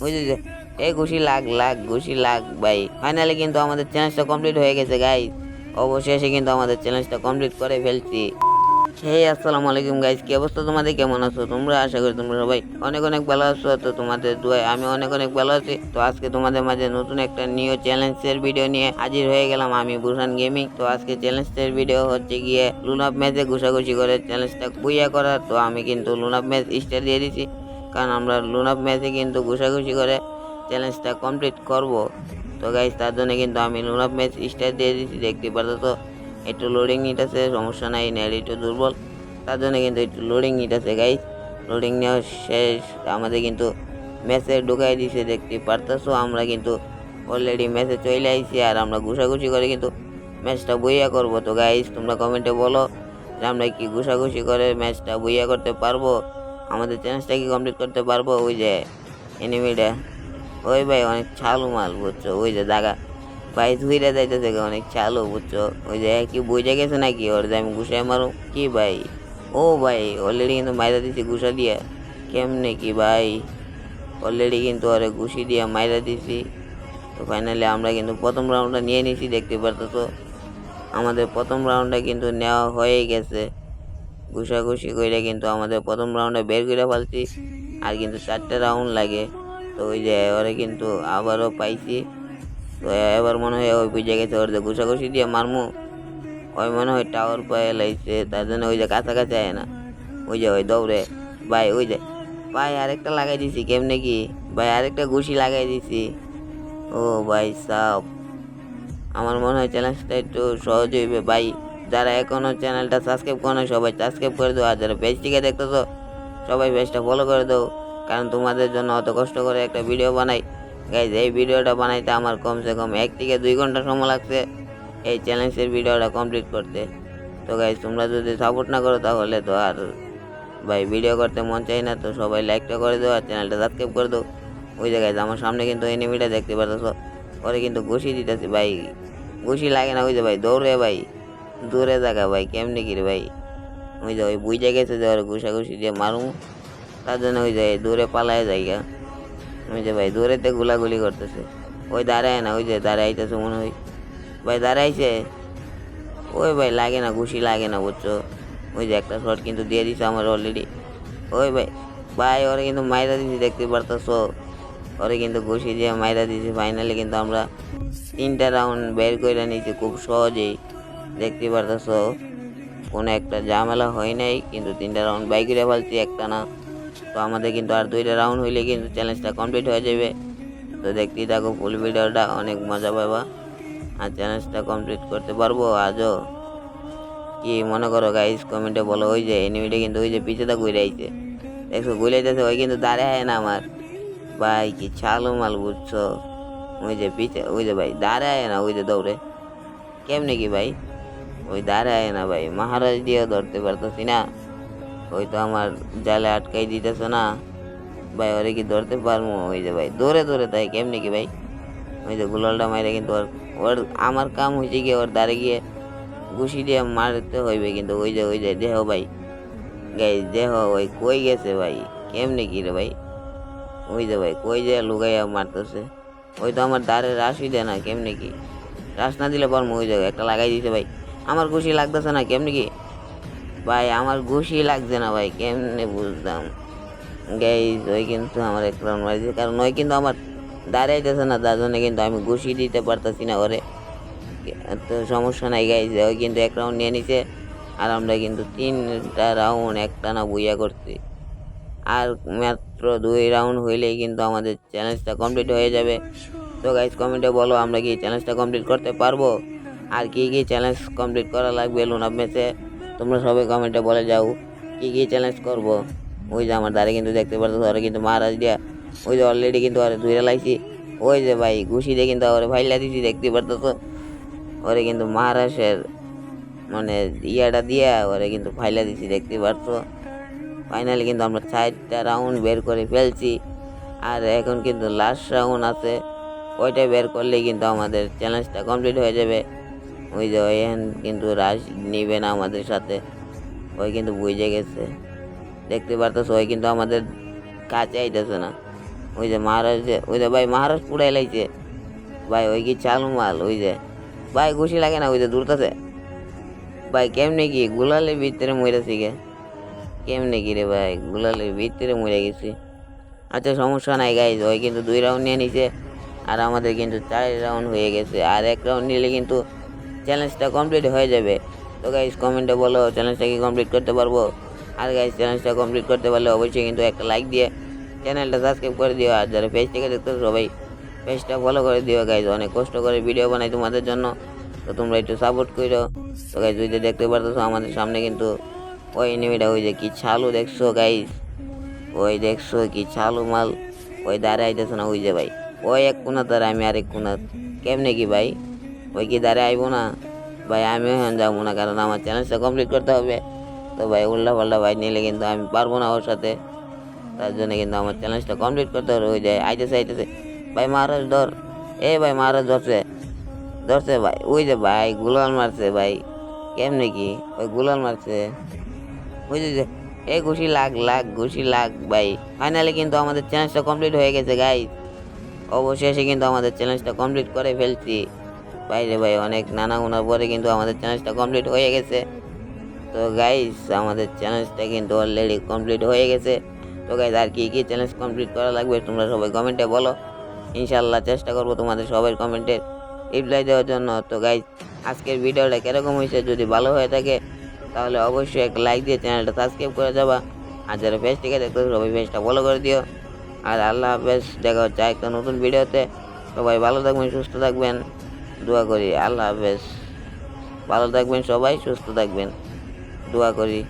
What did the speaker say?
বুঝেছে এই ঘুষি লাগ লাগ ঘুষি লাগ, ভাই। ফাইনালি কিন্তু আমাদের চ্যালেঞ্জটা কমপ্লিট হয়ে গেছে গাইজ অবশেষে কিন্তু আমাদের চ্যালেঞ্জটা কমপ্লিট করে ফেলছি। হে আসসালামু আলাইকুম গাইজ কি অবস্থা তোমাদের? কেমন আছো? তোমরা আশা করি তোমরা সবাই অনেক অনেক ভালো আছো। তো তোমাদের দুয়ায় আমি অনেক অনেক ভালো আছি। তো আজকে তোমাদের মাঝে নতুন একটা নিউ চ্যালেঞ্জের ভিডিও নিয়ে হাজির হয়ে গেলাম আমি বুসান গেমিং তো আজকে চ্যালেঞ্জের ভিডিও হচ্ছে গিয়ে লুনাপ ম্যাচে ঘুষাঘুষি করে চ্যালেঞ্জটা বুইয়া করার। তো আমি কিন্তু লুনাপ ম্যাচ স্টার দিয়ে দিছি। কারণ আমরা লুনাপ ম্যাচে কিন্তু ঘুষাঘুষি করে চ্যালেঞ্জটা কমপ্লিট করব। তো গাইজ তার জন্য কিন্তু আমি লুনাপ ম্যাচ স্টার দিয়ে দিচ্ছি দেখতে পারতো তো? একটু লোডিং নিতেছে সমস্যা নাই নেট একটু দুর্বল। তার জন্য কিন্তু একটু লোডিং নিতেছে গাইজ লোডিং নেওয়া শেষ, আমাদের কিন্তু ম্যাচে ঢুকাই দিছে দেখতে পারতেছো? আমরা কিন্তু অলরেডি ম্যাচে চলে আইছি আর আমরা ঘুষাঘুষি করে কিন্তু ম্যাচটা বইয়া করব। তো গাইজ তোমরা কমেন্টে বলো যে আমরা কি ঘুষাঘুষি করে ম্যাচটা বইয়া করতে পারব? আমাদের চ্যালেঞ্জটা কি কমপ্লিট করতে পারব, ওই যে এনিমিটা ওই ভাই অনেক ছালু মাল, বুঝছ? ওই যে দাগা ভাই ধুইরা যাইতেছে অনেক চালু, বুঝছ? ওই যে কি বুঝে গেছে নাকি? ওর যে আমি ঘুষাই মারো। কি ভাই? ও ভাই অলরেডি কিন্তু মাইরা দিছি ঘুষা দিয়া। কেমনে কি ভাই? অলরেডি কিন্তু ওরে ঘুষি দিয়া মাইরা দিছি। তো ফাইনালি আমরা কিন্তু প্রথম রাউন্ডটা নিয়ে নিছি, দেখতে পারতেছো? আমাদের প্রথম রাউন্ডটা কিন্তু নেওয়া হয়ে গেছে। ঘুষাঘুষি করে কিন্তু আমাদের প্রথম রাউন্ডে বের করে ফেলছি। আর কিন্তু চারটে রাউন্ড লাগে। তো ওই যে ওরে কিন্তু আবারও পাইছি। তো এবার মনে হয় ওই বুঝে গেছে, ওর যে ঘুষাঘুষি দিয়ে মারমু। ওই মনে হয় টাওয়ার পায়ে লাগছে, তার জন্য ওই যে কাছাকাছি আয় না। ওই যে ওই দৌড়ে। ভাই, ওই যে, ভাই, আরেকটা লাগাই দিছি, কেমনে কি? ভাই, আরেকটা ঘুষি লাগাই দিছি। ও ভাই, সাপ। আমার মনে হয় চ্যালেঞ্জটা একটু সহজ হইবে, ভাই। যারা এখনও চ্যানেলটা সাবস্ক্রাইব করে সবাই সাবস্ক্রাইব করে দাও। আর যারা পেজ থেকে দেখতেছো, সবাই পেজটা ফলো করে দাও। কারণ তোমাদের জন্য অত কষ্ট করে একটা ভিডিও বানাই। গাইজ এই ভিডিওটা বানাইতে আমার কমসে কম এক থেকে দুই ঘণ্টা সময় লাগছে এই চ্যালেঞ্জের ভিডিওটা কমপ্লিট করতে। তো গাইজ তোমরা যদি সাপোর্ট না করো তাহলে তো আর ভাই ভিডিও করতে মন চাই না, তো সবাই লাইকটা করে দাও আর চ্যানেলটা সাবস্ক্রাইব করে দাও। ওই জায়গায় আমার সামনে কিন্তু এনিমিটা দেখতে পারতেছো। ওরে কিন্তু ঘুষি দিতেছে ভাই। ঘুষি লাগে না, ওই যে ভাই, দৌড়ে ভাই। দূরে জায়গা ভাই, কেমনি কি রে ভাই? ওই যে ওই বুঝে গেছে যে ওর ঘুষা ঘুষি দিয়ে মারুম তার জন্য ওই যে দূরে পালায় জায়গা। ওই যে ভাই, দূরেতে গুলাগুলি করতেছে। ওই দাঁড়ায় না, ওই যে দাঁড়াইতেছে মনে হয়। ভাই দাঁড়াইছে ওই ভাই, লাগে না, ঘুষি লাগে না, বুঝছ? ওই যে একটা শট কিন্তু দিয়ে দিছে আমার অলরেডি ওই ভাই ভাই, ওরে কিন্তু মাইরা দিছি, দেখতে পারতেছো? ওরে কিন্তু ঘুষি দিয়ে মাইরা দিছি ফাইনালি কিন্তু আমরা তিনটা রাউন্ড বের করে নিয়েছি খুব সহজেই। দেখতে পারতেছো, কোনো একটা ঝামেলা হয় নাই, কিন্তু তিনটা রাউন্ড বাইক করে ফেলছি একটা না তো আমাদের কিন্তু আর দুইটা রাউন্ড হইলে কিন্তু চ্যালেঞ্জটা কমপ্লিট হয়ে যাবে। তো দেখতেই থাকো ফুল ভিডিওটা, অনেক মজা পাবা। আর চ্যালেঞ্জটা কমপ্লিট করতে পারব আজও। কি মনে করো গাইস কমেন্টে বলো, ওই যে এনিমিটা কিন্তু ওই যে পিছেটা ঘুরে আইছে। দেখছ ঘুরাইতেছে ওই কিন্তু দাঁড়ায় না আমার। ভাই, কি ছালো মাল বুঝছ। ওই যে পিছে, ওই যে ভাই দাঁড়ে দাঁড়ায় না, ওই যে দৌড়ে। কেমনে কি ভাই? ওই দাঁড়ায় না ভাই, মহারাজ দিয়ে ধরতে পারতেছি না। ওই তো আমার জালে আটকাই দিতেছে না। ভাই, ওরে কি ধরতে পারব? ওই যে ভাই দৌড়ে দৌড়ে তাই, কেমনে কি ভাই? ওই যে গুলালটা মাইরে কিন্তু ওর ওর, আমার কাম হয়েছে গিয়ে ওর দাঁড়ে গিয়ে ঘুষি দিয়ে মারতে হইবে কিন্তু ওই যে ওই যে, দেহ ভাই। গাই দেহ ওই কই গেছে ভাই? কেমনে কি রে ভাই? ওই যে ভাই, কই যে লুগাইয়া মারতেছে? ওই তো আমার দাঁড়ে রাশি দেয় না, কেমনে কি? রাস না দিলে পারব, ওই জায়গায় একটা লাগাই দিছে ভাই। আমার ঘুষি লাগতেছে না, কেমনে কি? ভাই, আমার ঘুষি লাগছে না, ভাই, কেমনে বুঝতাম? গাইজ ওই কিন্তু আমার এক রাউন্ড মারিছে, কারণ ওই কিন্তু আমার দাঁড়াইতেছে না, তার জন্য কিন্তু আমি ঘুষি দিতে পারতাছি না ওরে তো সমস্যা নাই গাইজ ওই কিন্তু এক রাউন্ড নিয়ে নিছে, আর আমরা কিন্তু তিনটা রাউন্ড একটা না বইয়া করছি। আর মাত্র দুই রাউন্ড হইলেই কিন্তু আমাদের চ্যালেঞ্জটা কমপ্লিট হয়ে যাবে। তো গাইজ কমেন্টে বলো, আমরা কি চ্যালেঞ্জটা কমপ্লিট করতে পারব? আর কী কী চ্যালেঞ্জ কমপ্লিট করা লাগবে? লোনাপ ম্যাচে তোমরা সবাই কমেন্টে বলে যাও, কী কী চ্যালেঞ্জ করব? ওই যে আমার দ্বারে কিন্তু দেখতে পারতো ওরা কিন্তু মহারাজ দিয়া। ওই যে অলরেডি কিন্তু ওরা ধুয়ে লাগছি ওই যে ভাই, ঘুষি দিয়ে কিন্তু ওরা ভাইলা দিছি, দেখতে পারতো ওরে কিন্তু মহারাজের মানে ইয়াটা দিয়া ওরে কিন্তু ফাইলা দিছি, দেখতে পারতো ফাইনালি কিন্তু আমরা চারটা রাউন্ড বের করে ফেলছি। আর এখন কিন্তু লাস্ট রাউন্ড আছে। ওইটা বের করলেই কিন্তু আমাদের চ্যালেঞ্জটা কমপ্লিট হয়ে যাবে। ওই যে ওই এখন কিন্তু রাশ নিবে না আমাদের সাথে। ওই কিন্তু বুঝে গেছে। দেখতে পারতেছ, ওই কিন্তু আমাদের কাছে আইতেছে না। ওই যে মহারাজ ওই যে ভাই মহারাজ পুড়াই লাইছে। ভাই, ওই কি চালু মাল, ওই যে। ভাই, ঘুষি লাগে না, ওই যে দূরতাছে ভাই, কেমনে কি গুলালের ভিতরে মরেছি গে কেমনে কি রে ভাই, গুলালের ভিতরে মরে গেছি। আচ্ছা সমস্যা নাই গাইজ ওই কিন্তু দুই রাউন্ড নিয়ে নিছে। আর আমাদের কিন্তু চার রাউন্ড হয়ে গেছে। আর এক রাউন্ড নিলে কিন্তু চ্যালেঞ্জটা কমপ্লিট হয়ে যাবে। তো গাইজ কমেন্টে বলো চ্যালেঞ্জটা কি কমপ্লিট করতে পারব? আর গাইজ চ্যালেঞ্জটা কমপ্লিট করতে পারলে অবশ্যই কিন্তু একটা লাইক দিয়ে চ্যানেলটা সাবস্ক্রাইব করে দিও। আর যারা পেজ থেকে দেখতে সবাই পেজটা ফলো করে দিও গাইজ অনেক কষ্ট করে ভিডিও বানাই তোমাদের জন্য। তো তোমরা একটু সাপোর্ট করো। তো গাইজ ওই যে দেখতে পারতেছো আমাদের সামনে কিন্তু ওই এনিমিটা ওই যে কি ছালু দেখছ গাইজ ওই দেখছ কি ছালু মাল? ওই দাঁড়ায় আইতেছে না, ওই যে ভাই। ওই এক কোনা দাঁড়া আমি আরেক কোনা কেমনে কি ভাই? ওই কি দাঁড়ায় আইবো না? ভাই আমিও হ্যাঁ যাব না কারণ আমার চ্যালেঞ্জটা কমপ্লিট করতে হবে। তো ভাই উল্টা পাল্টা ভাই নিলে কিন্তু আমি পারব না ওর সাথে। তার জন্য কিন্তু আমার চ্যালেঞ্জটা কমপ্লিট করতে হবে ওই যায় আইতেছে আইতেছে। ভাই মহারাজ ধর। এ ভাই মহারাজ ধরছে। ধরছে ভাই ওই যে ভাই গুলাল মারছে ভাই। কেমনে কি? ওই গুলাল মারছে। যে, এই ঘুষি লাগ লাগ ঘুষি লাগ ভাই। ফাইনালি কিন্তু আমাদের চ্যালেঞ্জটা কমপ্লিট হয়ে গেছে গাই অবশেষে কিন্তু আমাদের চ্যালেঞ্জটা কমপ্লিট করে ফেলছি। ভাই রে ভাই অনেক নানা গুনার পরে কিন্তু আমাদের চ্যালেঞ্জটা কমপ্লিট হয়ে গেছে। তো গাইস আমাদের চ্যালেঞ্জটা কিন্তু অলরেডি কমপ্লিট হয়ে গেছে। তো গাইস আর কী কী চ্যালেঞ্জ কমপ্লিট করা লাগবে তোমরা সবাই কমেন্টে বলো। ইনশাল্লাহ চেষ্টা করব তোমাদের সবাই কমেন্টের রিপ্লাই দেওয়ার জন্য। তো গাইস আজকের ভিডিওটা কীরকম হয়েছে যদি ভালো হয়ে থাকে, তাহলে অবশ্যই একটা লাইক দিয়ে চ্যানেলটা সাবস্ক্রাইব করে যাবা। আর যারা পেজ থেকে দেখতে সবাই পেজটা ফলো করে দিও। আর আল্লাহ হাফেজ, দেখা হচ্ছে একটা নতুন ভিডিওতে। সবাই ভালো থাকবেন, সুস্থ থাকবেন। দোয়া করি। আল্লাহ হাফেজ। ভালো থাকবেন সবাই সুস্থ থাকবেন। দোয়া করি।